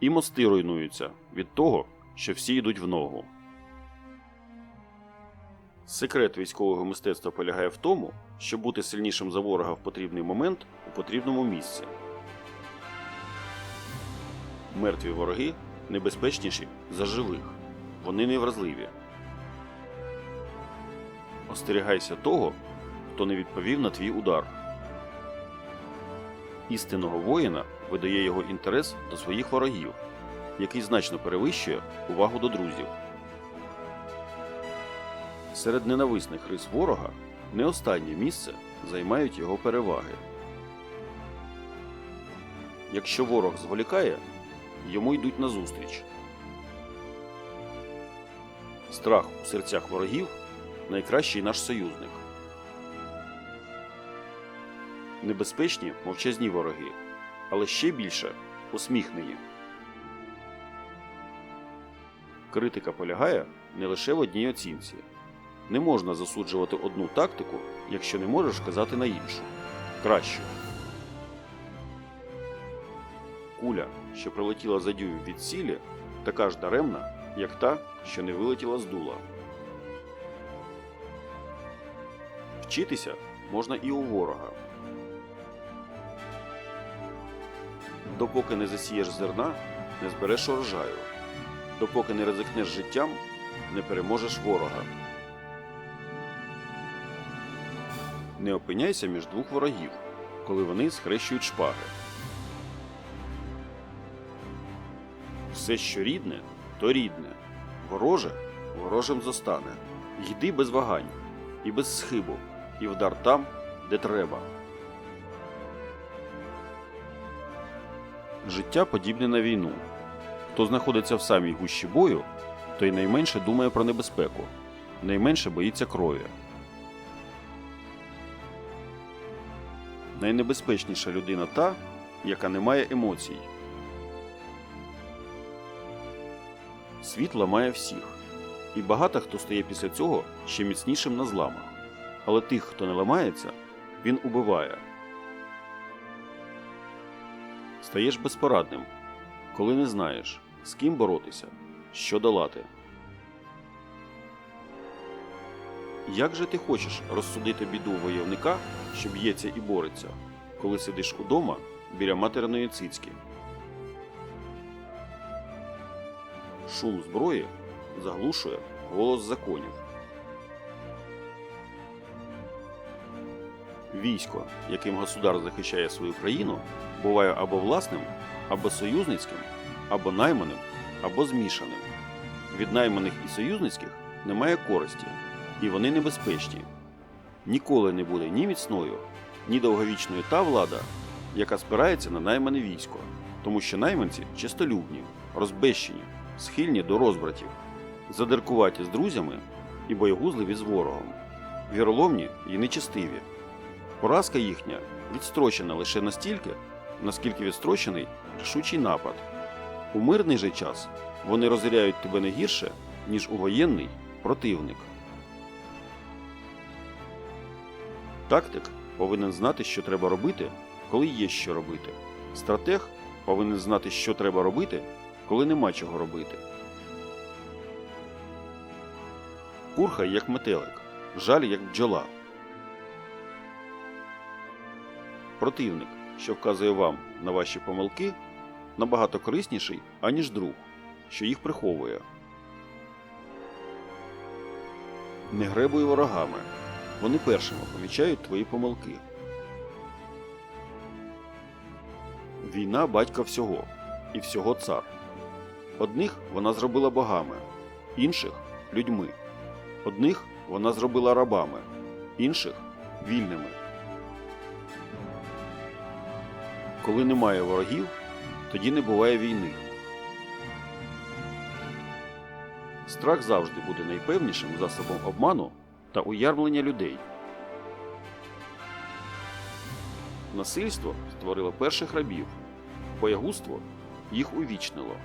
І мости руйнуються від того, що всі йдуть в ногу. Секрет військового мистецтва полягає в тому, щоб бути сильнішим за ворога в потрібний момент у потрібному місці. Мертві вороги небезпечніші за живих. Вони невразливі. Остерігайся того, хто не відповів на твій удар. Істинного воїна видає його інтерес до своїх ворогів, який значно перевищує увагу до друзів. Серед ненависних рис ворога не останнє місце займають його переваги. Якщо ворог зволікає, йому йдуть назустріч. Страх у серцях ворогів найкращий наш союзник. Небезпечні мовчазні вороги, але ще більше усміхнені. Критика полягає не лише в одній оцінці. Не можна засуджувати одну тактику, якщо не можеш казати на іншу. Кращу. Куля, що прилетіла за дюйм від цілі, така ж даремна, як та, що не вилетіла з дула. Вчитися можна і у ворога. Допоки не засієш зерна, не збереш урожаю. Допоки не ризикнеш життям, не переможеш ворога. Не опиняйся між двох ворогів, коли вони схрещують шпаги. Все, що рідне, то рідне, вороже ворожим зостане. Йди без вагань і без схибу, і вдар там, де треба. Життя подібне на війну. Хто знаходиться в самій гущі бою, той найменше думає про небезпеку, найменше боїться крові. Найнебезпечніша людина та, яка не має емоцій. Світ ламає всіх, і багато хто стає після цього ще міцнішим на зламах. Але тих, хто не ламається, він убиває. Стаєш безпорадним, коли не знаєш, з ким боротися, що долати. Як же ти хочеш розсудити біду войовника, що б'ється і бореться, коли сидиш удома біля материної цицьки? Шум зброї заглушує голос законів. Військо, яким государ захищає свою країну, буває або власним, або союзницьким, або найманим, або змішаним. Від найманих і союзницьких немає користі, і вони небезпечні. Ніколи не буде ні міцною, ні довговічною та влада, яка спирається на наймане військо, тому що найманці чистолюбні, розбещені, схильні до розбратів, задиркуваті з друзями і боєгузливі з ворогом, віроломні і нечистиві. Поразка їхня відстрочена лише настільки, наскільки відстрочений рішучий напад. У мирний же час вони розіряють тебе не гірше, ніж у воєнний противник. Тактик повинен знати, що треба робити, коли є що робити. Стратег повинен знати, що треба робити, коли нема чого робити. Курхай як метелик, жаль як бджола. Противник, що вказує вам на ваші помилки, набагато корисніший, аніж друг, що їх приховує. Не гребуй ворогами. Вони першими помічають твої помилки. Війна батька всього, і всього цар. Одних вона зробила богами, інших людьми. Одних вона зробила рабами, інших вільними. Коли немає ворогів, тоді не буває війни. Страх завжди буде найпевнішим засобом обману та уярмлення людей. Насильство створило перших рабів, боягузтво їх увічнило.